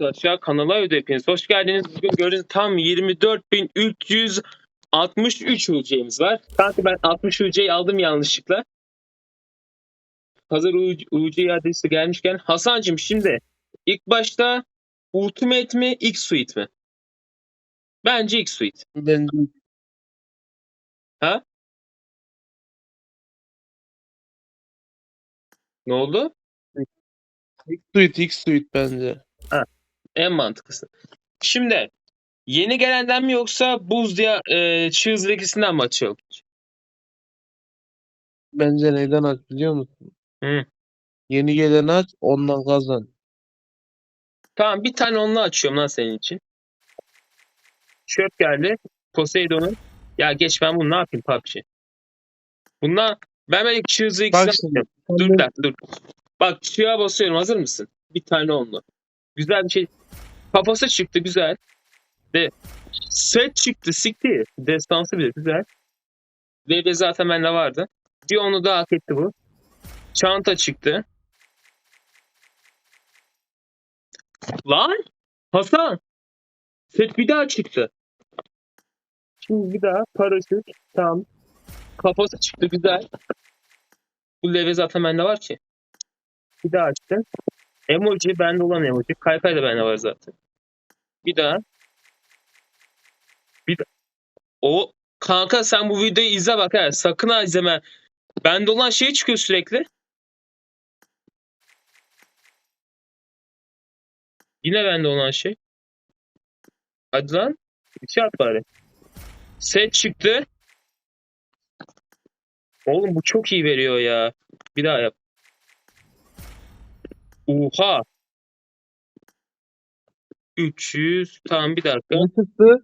Arkadaşlar kanala ödü hepiniz. Hoş geldiniz. Bugün gördüğünüz tam 24.363 UC'miz var. Kanka ben 60 UC'yi aldım yanlışlıkla. Hazır UC adresi gelmişken Hasan'cığım şimdi ilk başta Ultimate mi X Suite mi? Bence X Suite. Bence Ne oldu? X Suite, X Suite bence. En mantıklısı. Şimdi yeni gelenden mi yoksa buz diye e, çığız ikisinden mi açalım? Bence neyden aç biliyor musun? Hı. Yeni geleni aç, ondan kazan. Tamam bir tane onunla açıyorum lan senin için. Çöp geldi. Poseidon'un. Ya geç ben bunu ne yapayım PUBG? Bunlar ben böyle çığızı ikisinden Bak şimdi. açıyorum. Dur dakika dur. Bak çığa basıyorum hazır mısın? Bir tane onlu. Güzel bir şey. Kafası çıktı güzel. De set çıktı sikti. Destansı bile güzel. VB zaten bende vardı. Bir onu daha hak etti bu. Çanta çıktı. Lan! Hasan! Set bir daha çıktı. Şimdi bir daha paraşüt. Tamam. Kafası çıktı güzel. Bu leve zaten bende var ki. Bir daha açtım. Emoji bende olan emoji. Kaykay da bende var zaten. Bir daha. Bir daha. O kanka sen bu videoyu izle bak ha. Sakın ha izleme. Bende olan şey çıkıyor sürekli. Yine bende olan şey. Hadi lan. Bir şey at bari. Set çıktı. Oğlum bu çok iyi veriyor ya. Bir daha yap. Oha. 300. Tamam bir dakika. Ne çıktı?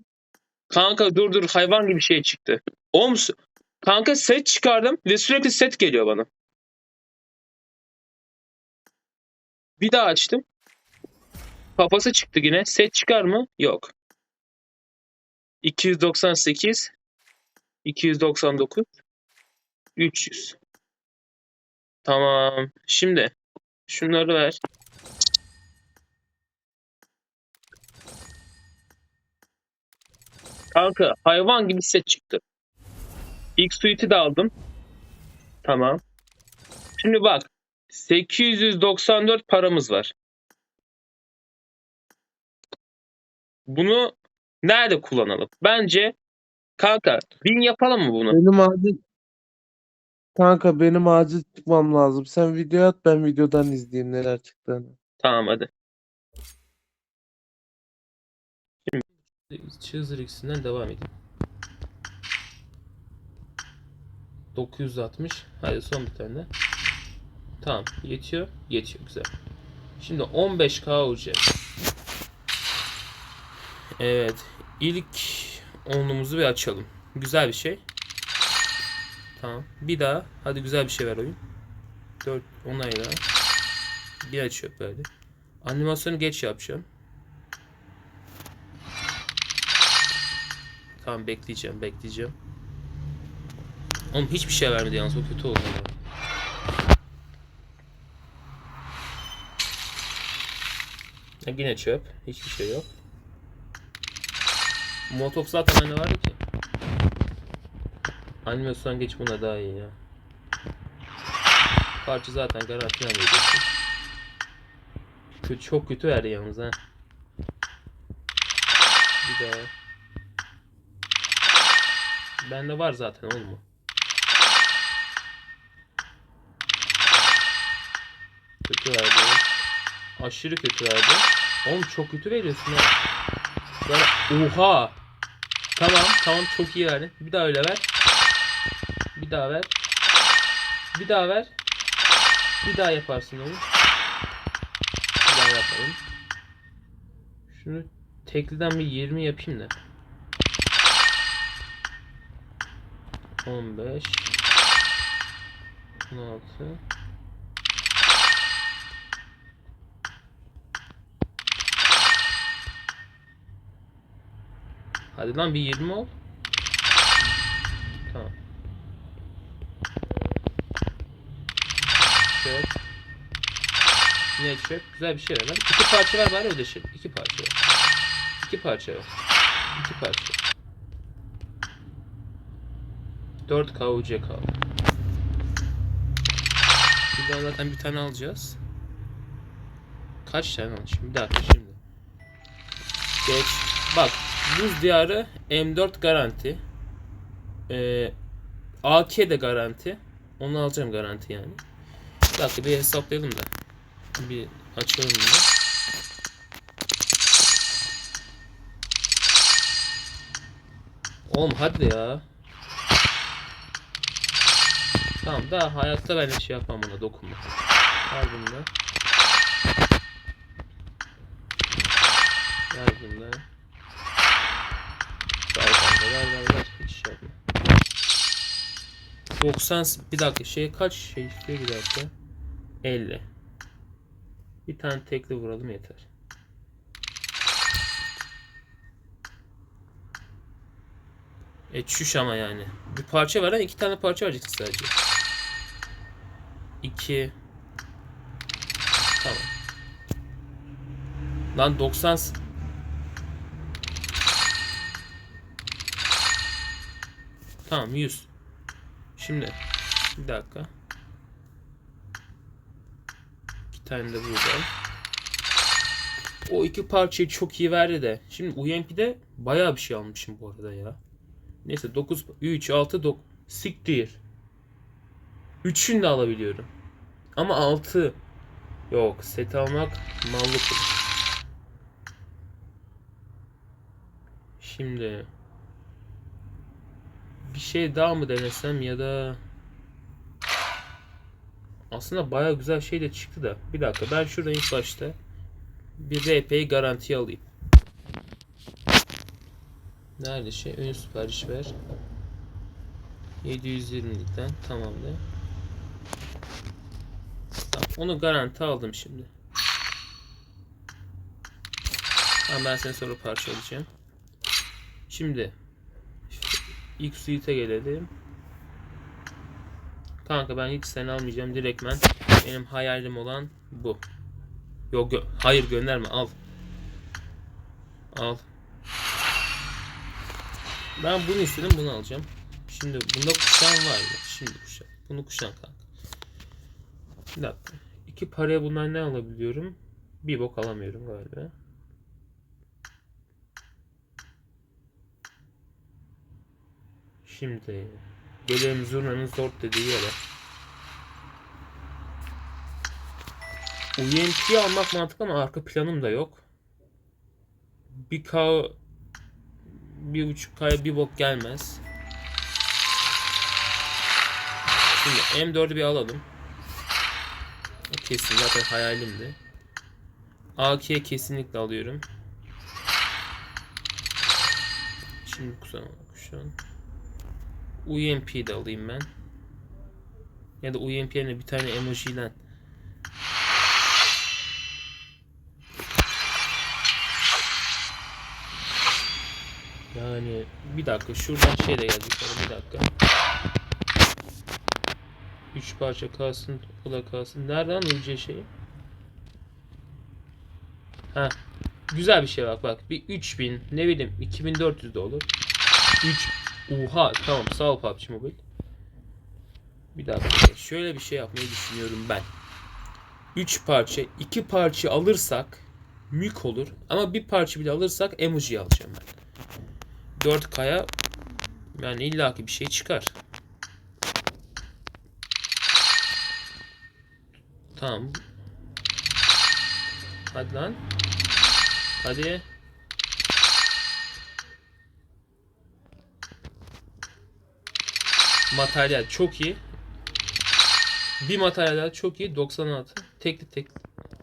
Kanka dur dur hayvan gibi şey çıktı. Oğlum s- kanka set çıkardım ve sürekli set geliyor bana. Bir daha açtım. Kafası çıktı yine. Set çıkar mı? Yok. 298 299 300 Tamam. Şimdi şunları ver. Kanka hayvan gibi set çıktı. İlk suite'i de aldım. Tamam. Şimdi bak. 894 paramız var. Bunu nerede kullanalım? Bence kanka 1000 yapalım mı bunu? Benim acil Kanka benim acil çıkmam lazım. Sen video at ben videodan izleyeyim neler çıktığını. Tamam hadi. Chaser X'inden devam edelim. 960. Hadi son bir tane. Tamam. Yetiyor. Yetiyor. Güzel. Şimdi 15K UC. Evet. İlk onluğumuzu bir açalım. Güzel bir şey. Tamam. Bir daha. Hadi güzel bir şey ver oyun. 4 onayla. Bir açıyor böyle. Animasyonu geç yapacağım. Tamam bekleyeceğim bekleyeceğim. Oğlum hiçbir şey vermedi yalnız o kötü oldu. ya. Ya yine çöp. Hiçbir şey yok. Motof zaten hani var ki. Animasyon geç buna daha iyi ya. Parça zaten garanti alıyorsun. Kötü, çok kötü verdi yalnız ha. Bir daha. Bende var zaten oğlum o. Kötü verdi. Aşırı kötü verdi. Oğlum çok kötü veriyorsun ha. Böyle oha. Tamam tamam çok iyi verdin. Bir daha öyle ver. Bir daha ver. Bir daha ver. Bir daha yaparsın oğlum. Bir daha yapalım. Şunu tekliden bir 20 yapayım da. 15 16 Hadi lan bir 20 ol. Tamam. 4 Yine çöp. Güzel bir şey ver lan. İki parça var bari ödeşelim. İki parça ver. İki parça ver. İki parça. Ver. 4K UCK. Buradan zaten bir tane alacağız. Kaç tane al? Şimdi bir dakika şimdi. Geç. Bak buz diyarı M4 garanti. Ee, AK de garanti. Onu alacağım garanti yani. Bir dakika bir hesaplayalım da. Bir açalım bunu. Oğlum hadi ya. Tamam daha hayatta ben şey yapmam buna dokunma. Ver bunu da. Ver bunu da. Ver kanka ver ver ver. Hiç şey yapma. 90 bir dakika şey kaç şey şey bir dakika. 50. Bir tane tekli vuralım yeter. E çüş ama yani. Bir parça veren iki tane parça vereceksin sadece. 2 Tamam. Lan 90 s- Tamam 100. Şimdi bir dakika. İki tane de burada. O iki parçayı çok iyi verdi de. Şimdi UMP'de bayağı bir şey almışım bu arada ya. Neyse 9 3 6 9 siktir. 3'ünü de alabiliyorum. Ama 6 yok set almak mallık. Şimdi bir şey daha mı denesem ya da aslında baya güzel şey de çıktı da. Bir dakika ben şurada ilk başta bir RP'yi garantiye alayım. Nerede şey? Ön sipariş ver. 720'likten tamamdır. Onu garanti aldım şimdi. Tamam ben seni sonra parçalayacağım. Şimdi ilk suite'e gelelim. Kanka ben hiç seni almayacağım. Direktmen benim hayalim olan bu. Yok gö- hayır gönderme al. Al. Ben bunu istedim bunu alacağım. Şimdi bunda kuşağım var mı? Şimdi kuşak. Bunu kuşan kanka. Bir dakika. İki paraya bunlar ne alabiliyorum? Bir bok alamıyorum galiba. Şimdi gelelim zurnanın zor dediği yere. UMP'yi almak mantıklı ama arka planım da yok. Bir K bir buçuk K'ya bir bok gelmez. Şimdi M4'ü bir alalım. Kesin zaten hayalimdi. AK'ye kesinlikle alıyorum. Şimdi kusura şu an. UMP'yi de alayım ben. Ya da UMP yerine bir tane emojiyle Yani bir dakika şuradan şey de sonra bir dakika. Üç parça kalsın, o da kalsın. Nereden UC şeyi? Ha. Güzel bir şey bak bak. Bir 3000 ne bileyim 2400 de olur. 3 Oha tamam sağ ol PUBG Mobile. Bir dakika şöyle bir şey yapmayı düşünüyorum ben. 3 parça 2 parça alırsak mük olur ama bir parça bile alırsak emoji alacağım ben. 4K'ya yani illaki bir şey çıkar. Tamam. Hadi lan. Hadi. Materyal çok iyi. Bir materyal çok iyi. 96. Tekli tek.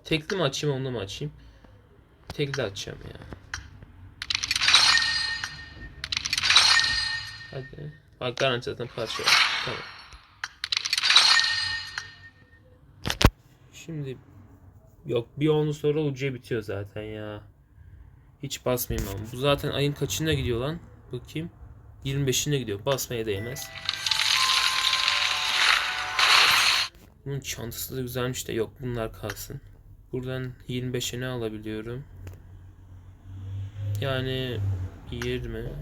Tekli mi açayım onu mu açayım? Tekli açacağım ya. Hadi. Bak garanti zaten parça. Tamam. Şimdi yok bir onu sonra ucuya bitiyor zaten ya. Hiç basmayayım ben. Bu zaten ayın kaçında gidiyor lan? Bakayım. 25'ine gidiyor. Basmaya değmez. Bunun çantası da güzelmiş de yok bunlar kalsın. Buradan 25'e ne alabiliyorum? Yani 20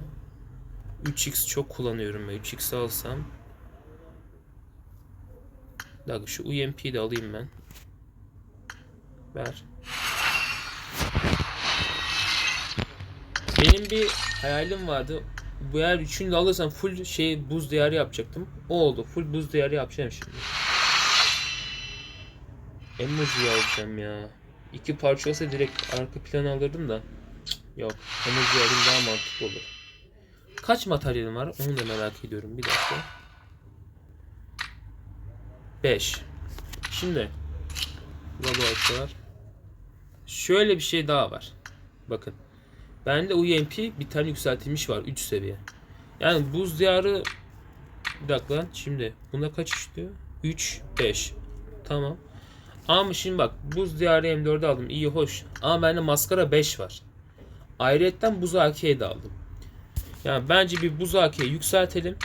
3x çok kullanıyorum ben. 3x alsam dakika şu UMP'yi de alayım ben. Ver. Benim bir hayalim vardı. Bu eğer üçünü de alırsam full şey buz diyarı yapacaktım. O oldu. Full buz diyarı yapacağım şimdi. Emoji alacağım ya. İki parça olsa direkt arka plan alırdım da. Yok. Emoji alayım daha mantıklı olur. Kaç materyalim var? Onu da merak ediyorum. Bir dakika. 5. Şimdi. Laboratuvar. Şöyle bir şey daha var. Bakın. Bende UMP bir tane yükseltilmiş var. 3 seviye. Yani buz diyarı bir dakika lan. Şimdi bunda kaç işliyor? 3, 5. Tamam. Ama şimdi bak buz diyarı M4'ü aldım. İyi hoş. Ama bende maskara 5 var. Ayrıyetten buz AK'yi de aldım. Yani bence bir buz AK'yi yükseltelim.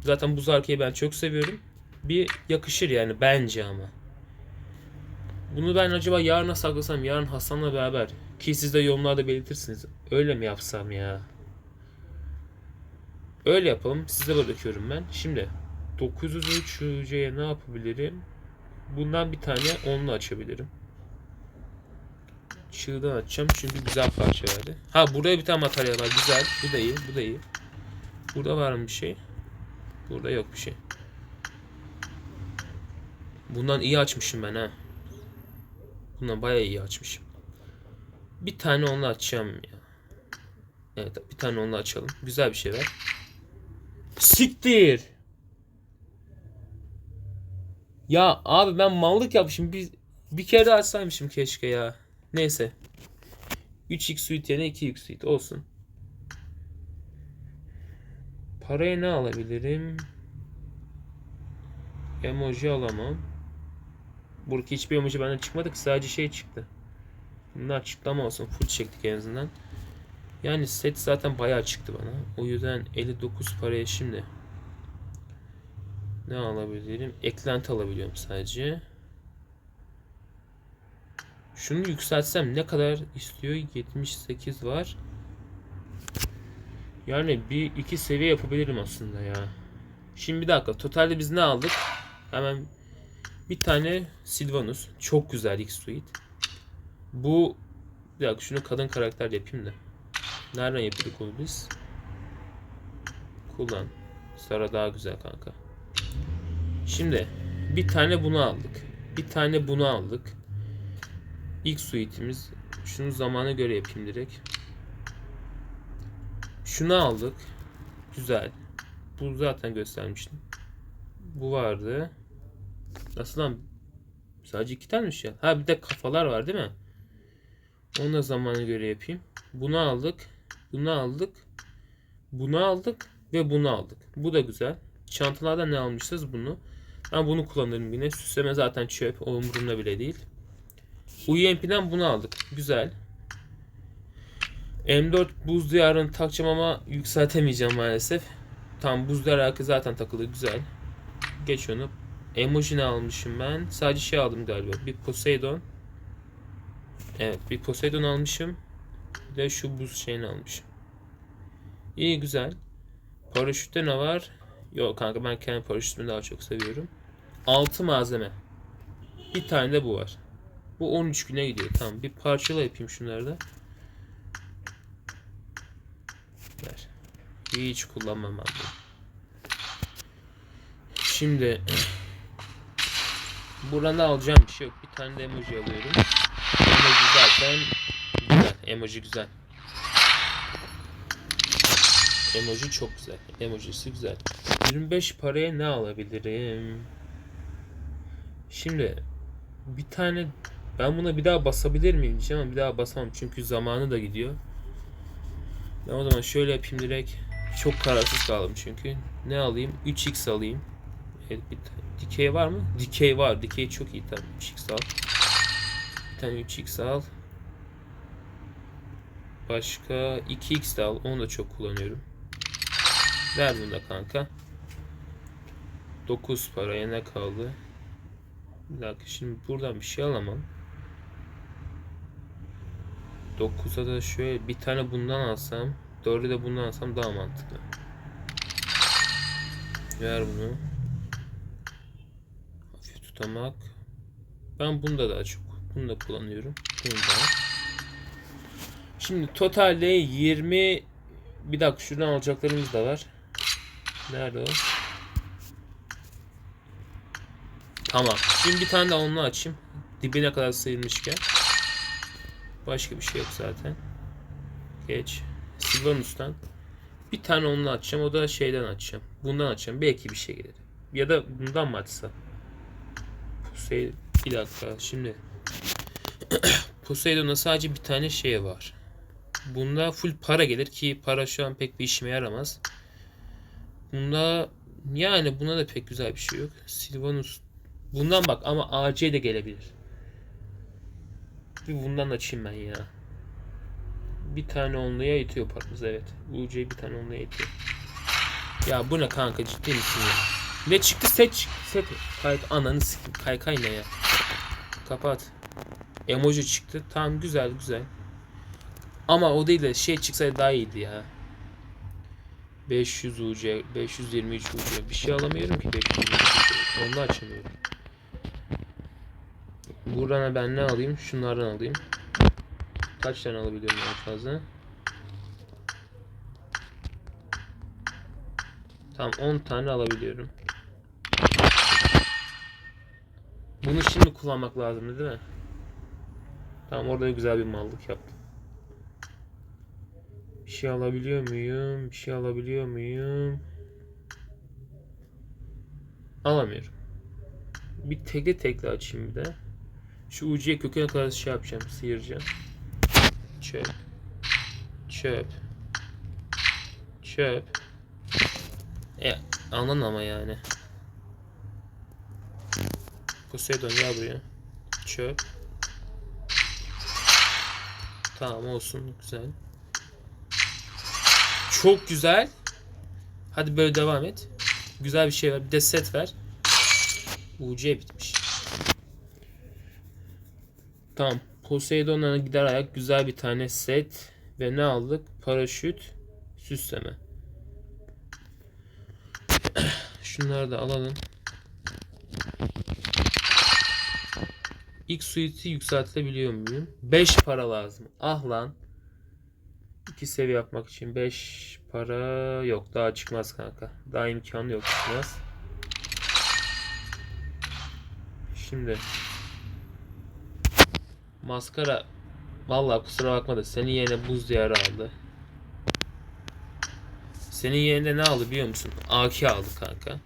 Zaten buz AK'yi ben çok seviyorum. Bir yakışır yani bence ama. Bunu ben acaba yarına saklasam, yarın Hasan'la beraber ki siz de yorumlarda belirtirsiniz. Öyle mi yapsam ya? Öyle yapalım. Size bırakıyorum ben. Şimdi 903'ye ne yapabilirim? Bundan bir tane onlu açabilirim. Çığdan açacağım çünkü güzel parça verdi. Ha buraya bir tane materyal var. Güzel. Bu da iyi. Bu da iyi. Burada var mı bir şey? Burada yok bir şey. Bundan iyi açmışım ben ha. Bundan bayağı iyi açmışım. Bir tane onunla açacağım ya. Evet bir tane onunla açalım. Güzel bir şey ver. Siktir. Ya abi ben mallık yapmışım. Bir, bir kere daha açsaymışım keşke ya. Neyse. 3x suite yerine 2x suite olsun. Paraya ne alabilirim? Emoji alamam. Buradaki hiçbir emoji benden çıkmadı ki sadece şey çıktı. Bunlar çıktı ama olsun full çektik en azından. Yani set zaten bayağı çıktı bana. O yüzden 59 paraya şimdi ne alabilirim? Eklenti alabiliyorum sadece. Şunu yükseltsem ne kadar istiyor? 78 var. Yani bir iki seviye yapabilirim aslında ya. Şimdi bir dakika. Totalde biz ne aldık? Hemen bir tane Sylvanus. Çok güzel X-Suite. Bu bir dakika şunu kadın karakter yapayım da. Nereden yapıyorduk onu biz? Kullan. Sara daha güzel kanka. Şimdi bir tane bunu aldık. Bir tane bunu aldık. İlk suite'imiz. Şunu zamana göre yapayım direkt. Şunu aldık. Güzel. Bu zaten göstermiştim. Bu vardı. Nasıl lan? Sadece iki tanemiş ya. Ha bir de kafalar var değil mi? Onu da zamana göre yapayım. Bunu aldık. Bunu aldık. Bunu aldık. Ve bunu aldık. Bu da güzel. Çantalardan ne almışız? Bunu. Ben bunu kullanırım yine. Süsleme zaten çöp. O umurumda bile değil. UMP'den bunu aldık. Güzel. M4 buz diyarını takacağım ama yükseltemeyeceğim maalesef. Tam buz diyarı zaten takılı. Güzel. Geç onu. Emoji ne almışım ben? Sadece şey aldım galiba. Bir Poseidon. Evet bir Poseidon almışım. Bir de şu buz şeyini almışım. İyi güzel. Paraşütte ne var? Yok kanka ben kendi paraşütümü daha çok seviyorum. 6 malzeme. Bir tane de bu var. Bu 13 güne gidiyor. Tamam bir parçala yapayım şunları da. Ver. Hiç kullanmam ben bunu. Şimdi Burada alacağım bir şey yok. Bir tane de emoji alıyorum. Emoji zaten güzel. Emoji güzel. Emoji çok güzel. Emojisi güzel. 25 paraya ne alabilirim? Şimdi bir tane ben buna bir daha basabilir miyim diyeceğim ama bir daha basamam çünkü zamanı da gidiyor. Ben o zaman şöyle yapayım direkt. Çok kararsız kaldım çünkü. Ne alayım? 3x alayım. Evet, bir tane. Dikey var mı? Dikey var. Dikey çok iyi tabii. 3x al. Bir tane 3x al. Başka 2x de al. Onu da çok kullanıyorum. Ver bunu da kanka. 9 paraya ne kaldı? Bir dakika şimdi buradan bir şey alamam. 9'a da şöyle bir tane bundan alsam, 4'ü de bundan alsam daha mantıklı. Ver bunu. Tutamak. Ben bunda daha çok. Bunu da kullanıyorum. Bunu da. Şimdi totalde 20 bir dakika şuradan alacaklarımız da var. Nerede o? Tamam. Şimdi bir tane de onunla açayım. Dibine kadar sıyırmışken. Başka bir şey yok zaten. Geç. Sylvanus'tan. Bir tane onunla açacağım. O da şeyden açacağım. Bundan açacağım. Belki bir şey gelir. Ya da bundan mı açsa? Posey... Bir dakika. Şimdi. Poseidon'da sadece bir tane şey var. Bunda full para gelir ki para şu an pek bir işime yaramaz. Bunda yani buna da pek güzel bir şey yok. Sylvanus bundan bak ama AC de gelebilir. Bir bundan açayım ben ya. Bir tane onluya itiyor paramız evet. UC bir tane onluya itiyor. Ya bu ne kanka ciddi misin ya? Ne çıktı set set. Kay ananı sikim kaykay ne ya? Kapat. Emoji çıktı. Tamam güzel güzel. Ama o değil de şey çıksaydı daha iyiydi ya. 500 UC, 523 UC. Bir şey alamıyorum ki 523 UC. Onu da açamıyorum. Buradan ben ne alayım? Şunlardan alayım. Kaç tane alabiliyorum en fazla? Tamam 10 tane alabiliyorum. Bunu şimdi kullanmak lazım değil mi? Tamam orada güzel bir mallık yaptım. Bir şey alabiliyor muyum? Bir şey alabiliyor muyum? Alamıyorum. Bir tekli tekli açayım bir de. Şu ucuya kökene kadar şey yapacağım. Sıyıracağım. Çöp. Çöp. Çöp. E anladın ama yani. Poseidon gel buraya. Çöp. Tamam olsun güzel. Çok güzel. Hadi böyle devam et. Güzel bir şey ver. Bir de set ver. UC bitmiş. Tamam. Poseidon'a gider ayak güzel bir tane set. Ve ne aldık? Paraşüt. Süsleme. Şunları da alalım. İlk suiti yükseltilebiliyor muyum? 5 para lazım. Ah lan. 2 seviye yapmak için 5 para yok. Daha çıkmaz kanka. Daha imkanı yok çıkmaz. Şimdi maskara vallahi kusura bakma da senin yerine buz diyarı aldı. Senin yerine ne aldı biliyor musun? AK aldı kanka.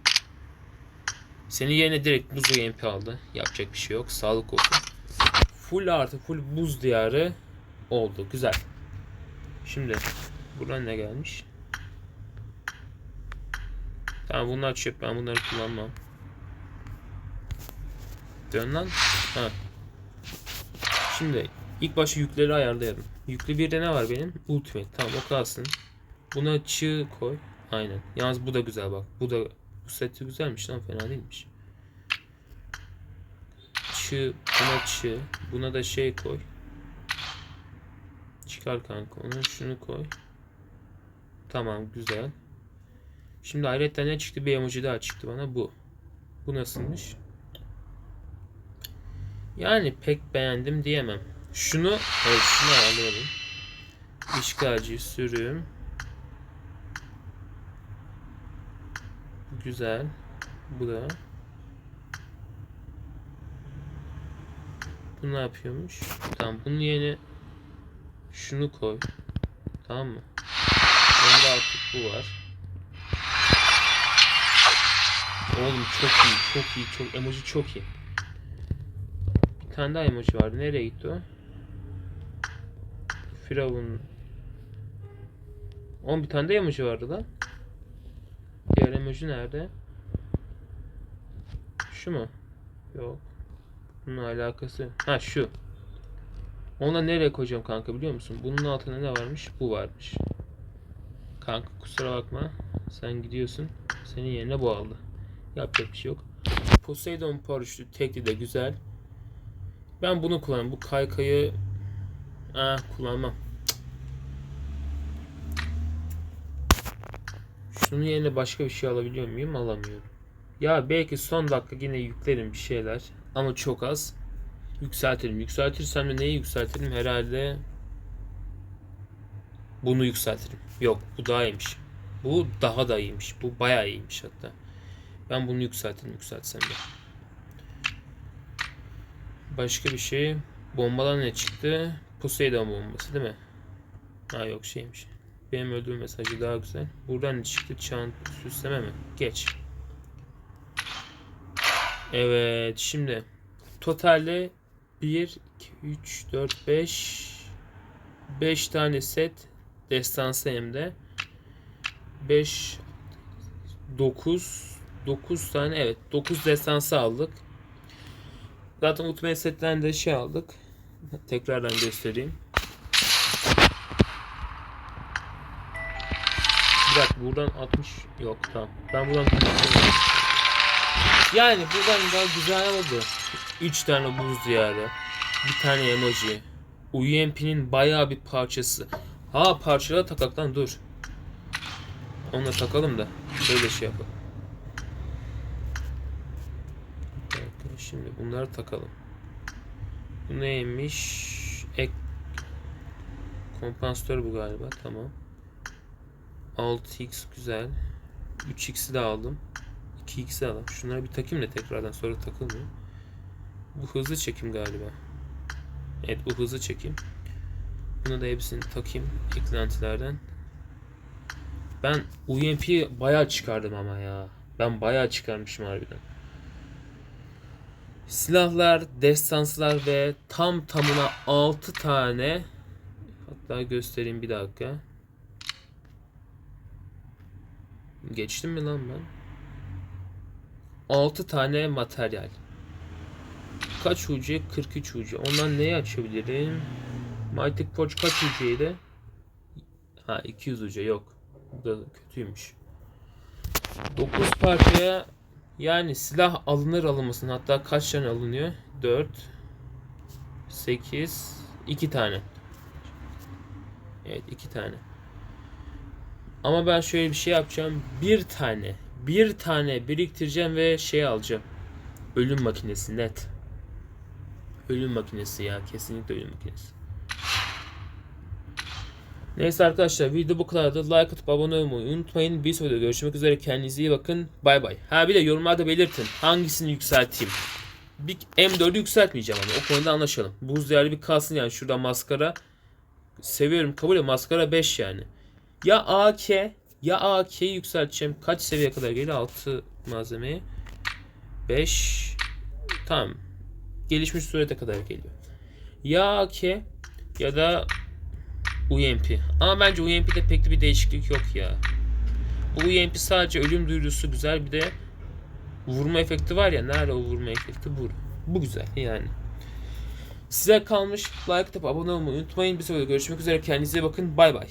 Senin yerine direkt buz UMP aldı. Yapacak bir şey yok. Sağlık olsun. Full artı full buz diyarı oldu. Güzel. Şimdi buradan ne gelmiş? Tamam bunlar çöp. Ben bunları kullanmam. Dön lan. Ha. Şimdi ilk başta yükleri ayarlayalım. Yüklü birde ne var benim? Ultimate. Tamam o kalsın. Buna çığ koy. Aynen. Yalnız bu da güzel bak. Bu da seti güzelmiş lan fena değilmiş. Çığ, buna çığ. Buna da şey koy. Çıkar kanka onu. Şunu koy. Tamam güzel. Şimdi ayrıca ne çıktı? Bir emoji daha çıktı bana. Bu. Bu nasılmış? Yani pek beğendim diyemem. Şunu, evet şunu ayarlayalım. İşgalci sürüm. Güzel. Bu da. Bu ne yapıyormuş? Tamam bunun yerine şunu koy. Tamam mı? Onda artık bu var. Oğlum çok iyi, çok iyi, çok emoji çok iyi. Bir tane daha emoji vardı. Nereye gitti o? Firavun. Oğlum bir tane de emoji vardı lan. Diğer emoji nerede? Şu mu? Yok. Bununla alakası. Ha şu. Ona nereye koyacağım kanka biliyor musun? Bunun altında ne varmış? Bu varmış. Kanka kusura bakma. Sen gidiyorsun. Senin yerine bu aldı. Yapacak bir şey yok. Poseidon paraşütü tekli de güzel. Ben bunu kullanıyorum. Bu kaykayı Ah kullanmam. Şunun yerine başka bir şey alabiliyor muyum? Alamıyorum. Ya belki son dakika yine yüklerim bir şeyler. Ama çok az. Yükseltirim. Yükseltirsem de neyi yükseltirim? Herhalde bunu yükseltirim. Yok bu daha iyiymiş. Bu daha da iyiymiş. Bu bayağı iyiymiş hatta. Ben bunu yükseltirim yükseltsem de. Başka bir şey. Bombadan ne çıktı? Poseidon bombası değil mi? Ha yok şeymiş. Benim öldürme mesajı daha güzel. Buradan çıktı? Çant süsleme mi? Geç. Evet şimdi totalde 1 2 3 4 5 5 tane set destansı hem de 5 9 9 tane evet 9 destansı aldık. Zaten Ultimate setten de şey aldık. Tekrardan göstereyim. Buradan 60 yok tamam. Ben buradan yani buradan daha güzel oldu. 3 tane buz diyarı. Bir tane emoji. UMP'nin bayağı bir parçası. Ha parçala takaktan dur. Onu takalım da. Böyle şey yapalım. Dakika, Şimdi bunları takalım. Bu neymiş? Ek kompansatör bu galiba. Tamam. 6x güzel. 3x'i de aldım. 2x'i de aldım. Şunları bir takayım da tekrardan sonra takılmıyor. Bu hızlı çekim galiba. Evet bu hızlı çekim. Bunu da hepsini takayım eklentilerden. Ben UMP'yi bayağı çıkardım ama ya. Ben bayağı çıkarmışım harbiden. Silahlar, destanslar ve tam tamına 6 tane hatta göstereyim bir dakika. Geçtim mi lan ben? 6 tane materyal. Kaç ucu? 43 ucu. Ondan neyi açabilirim? Mighty Forge kaç ucuydu? Ha 200 ucu yok. Bu da kötüymüş. 9 parçaya yani silah alınır alınmasın. Hatta kaç tane alınıyor? 4 8 2 tane. Evet 2 tane. Ama ben şöyle bir şey yapacağım. Bir tane. Bir tane biriktireceğim ve şey alacağım. Ölüm makinesi net. Ölüm makinesi ya. Kesinlikle ölüm makinesi. Neyse arkadaşlar video bu kadardı. Like atıp abone olmayı unutmayın. Bir sonraki görüşmek üzere. Kendinize iyi bakın. Bay bay. Ha bir de yorumlarda belirtin. Hangisini yükselteyim. Bir M4'ü yükseltmeyeceğim ama o konuda anlaşalım. Buz değerli bir kalsın yani. Şurada maskara. Seviyorum kabul et. Maskara 5 yani. Ya AK ya AK'yi yükselteceğim. Kaç seviye kadar geliyor? 6 malzemeye. 5 Tamam. Gelişmiş surete kadar geliyor. Ya AK ya da UMP. Ama bence UMP'de pek de bir değişiklik yok ya. Bu UMP sadece ölüm duyurusu güzel bir de vurma efekti var ya. Nerede o vurma efekti? Bu. Bu güzel yani. Size kalmış like atıp abone olmayı unutmayın. Bir sonraki görüşmek üzere. Kendinize bakın. Bay bay.